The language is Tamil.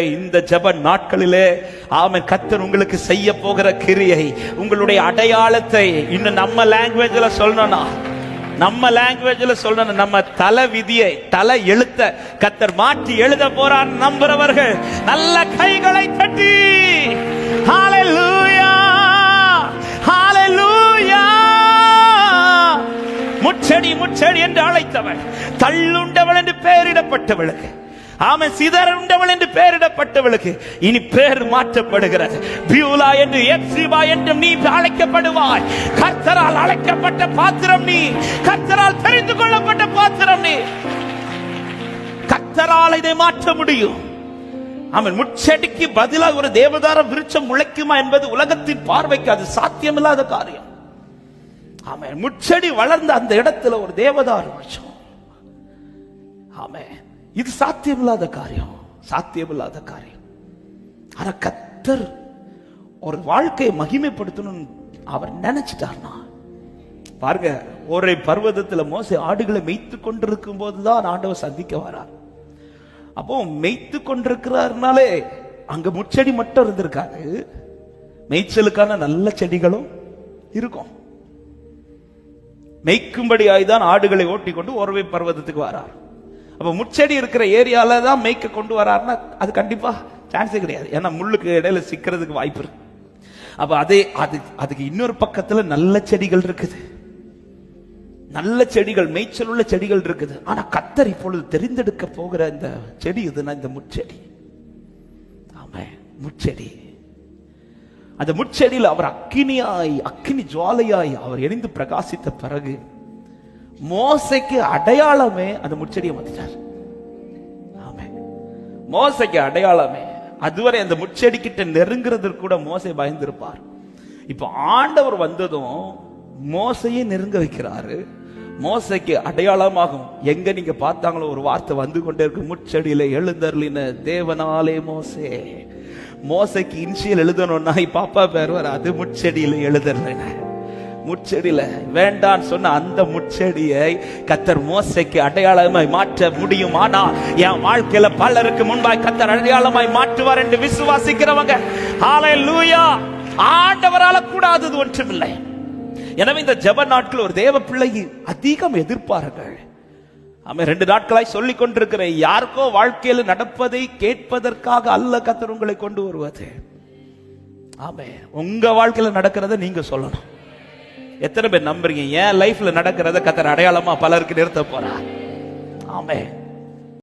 இந்த ஜப நாட்களிலே ஆமன். கத்தர் உங்களுக்கு செய்ய போகிற கிரியை உங்களுடைய அடையாளத்தை இன்னும் நம்ம லாங்குவேஜ்ல சொல்லணும்னா நம்ம லாங்குவேஜ்ல சொல்லணும் நம்ம தலை விதியை தலை எழுத்த கத்தர் மாற்றி எழுத போறார் நம்புறவர்கள். நல்ல கைகளை தட்டி. முச்சடி முச்சடி என்று அழைத்தவள் தள்ளுண்டவள் என்று பெயரிடப்பட்டவளுக்கு. ஆமென் சிதறண்டவள் என்று பெயரிடப்பட்டவளுக்கு இனி பேர் மாற்றப்படுகிறது. பியூலா என்று எப்சிபா என்று நீ அழைக்கப்படுவாய். கர்த்தரால் அழைக்கப்பட்ட பாத்திரம் நீ. கர்த்தரால் தெரிந்து கொள்ளப்பட்ட பாத்திரம் நீ. கர்த்தரால் இதை மாற்ற முடியும். அவன் முச்செடிக்கு பதிலாக ஒரு தேவதார விருட்சம் முளைக்குமா என்பது உலகத்தின் பார்வைக்கு அது சாத்தியமில்லாத காரியம். ஆமென் முச்செடி வளர்ந்த அந்த இடத்துல ஒரு தேவதார விருட்சம். ஆமே இது சாத்தியமில்லாத காரியம். சாத்தியமில்லாத காரியம். ஆனா கத்தர் ஒரு வாழ்க்கையை மகிமைப்படுத்தணும் அவர் நினைச்சிட்டார்னா? பாருங்க ஒரே பர்வதத்துல மோசை ஆடுகளை மேய்த்து கொண்டிருக்கும் போதுதான் ஆண்டவர் சந்திக்க வரார். அப்போ மேய்த்து கொண்டிருக்கிறாருனாலே அங்க முச்செடி மட்டும் இருந்திருக்காது. மேய்ச்சலுக்கான நல்ல செடிகளும் இருக்கும். மேய்க்கும்படியாய் தான் ஆடுகளை ஓட்டிக்கொண்டு கொண்டு பர்வதத்துக்கு வரார். அப்போ முச்செடி இருக்கிற ஏரியாவில் தான் மேய்க்க கொண்டு வராருன்னா அது கண்டிப்பாக சான்ஸே கிடையாது. ஏன்னா முள்ளுக்கு இடையில சிக்கிறதுக்கு வாய்ப்பு இருக்கு. அப்போ அதே அது அதுக்கு இன்னொரு பக்கத்தில் நல்ல செடிகள் இருக்குது. நல்ல செடிகள் மேய்ச்சல் உள்ள செடிகள் இருக்குது. ஆனா கத்தர் இப்பொழுது தெரிந்தெடுக்க போகிற இந்த செடி இதுனா இந்த முச்செடி ஆமா முச்செடி அந்த முச்செடியில் அவர் அக்கினியாய் அக்கினி ஜுவாலையாய் அவர் எரிந்து பிரகாசித்த பிறகு மோசைக்கு அடையாளமே அந்த முச்செடியை மாத்திட்டார். ஆமே மோசைக்கு அடையாளமே அதுவரை அந்த முச்செடி கிட்ட நெருங்குறதற்கு கூட மோசை பயந்திருப்பார். இப்போ ஆண்டவர் வந்ததும் மோசையே நெருங்க வைக்கிறாரு. மோசைக்கு அடையாளமாகும் எங்க நீங்க பார்த்தாங்களோ ஒரு வார்த்தை வந்து கொண்டே இருக்கு. முச்செடியில எழுந்தருளின தேவனாலே மோசே. மோசைக்கு இன்சியல் எழுதணும்னா பாப்பா பேர் வராது. முச்செடியில எழுதறேன் முச்செடியில வேண்டான்னு சொன்ன அந்த முச்செடியை கத்தர் மோசைக்கு அடையாளமாய் மாற்ற முடியும் ஆனா என் வாழ்க்கையில பலருக்கு முன்பாய் கத்தர் அடையாளமாய் மாற்றுவார் என்று விசுவாசிக்கிறவங்க. ஹalleluya ஆண்டவரால கூடாதது ஒன்றுமில்லை. எனவே இந்த ஜெப நாட்கள் ஒரு தேவ பிள்ளையை அதிகம் எதிர்ப்பார்கள். ஆமா ரெண்டு நாட்களாய் சொல்லிக் கொண்டிருக்கிறேன். யாருக்கோ வாழ்க்கையில் நடப்பதை கேட்பதற்காக அல்ல கத்தர் உங்களை கொண்டு வருவது. ஆமே உங்க வாழ்க்கையில நடக்கிறத நீங்க சொல்லணும். எத்தனை பேர் நம்புறீங்க? என் லைஃப்ல நடக்கிறத கத்தர் அடையாளமா பலருக்கு நிறுத்த போறா ஆமே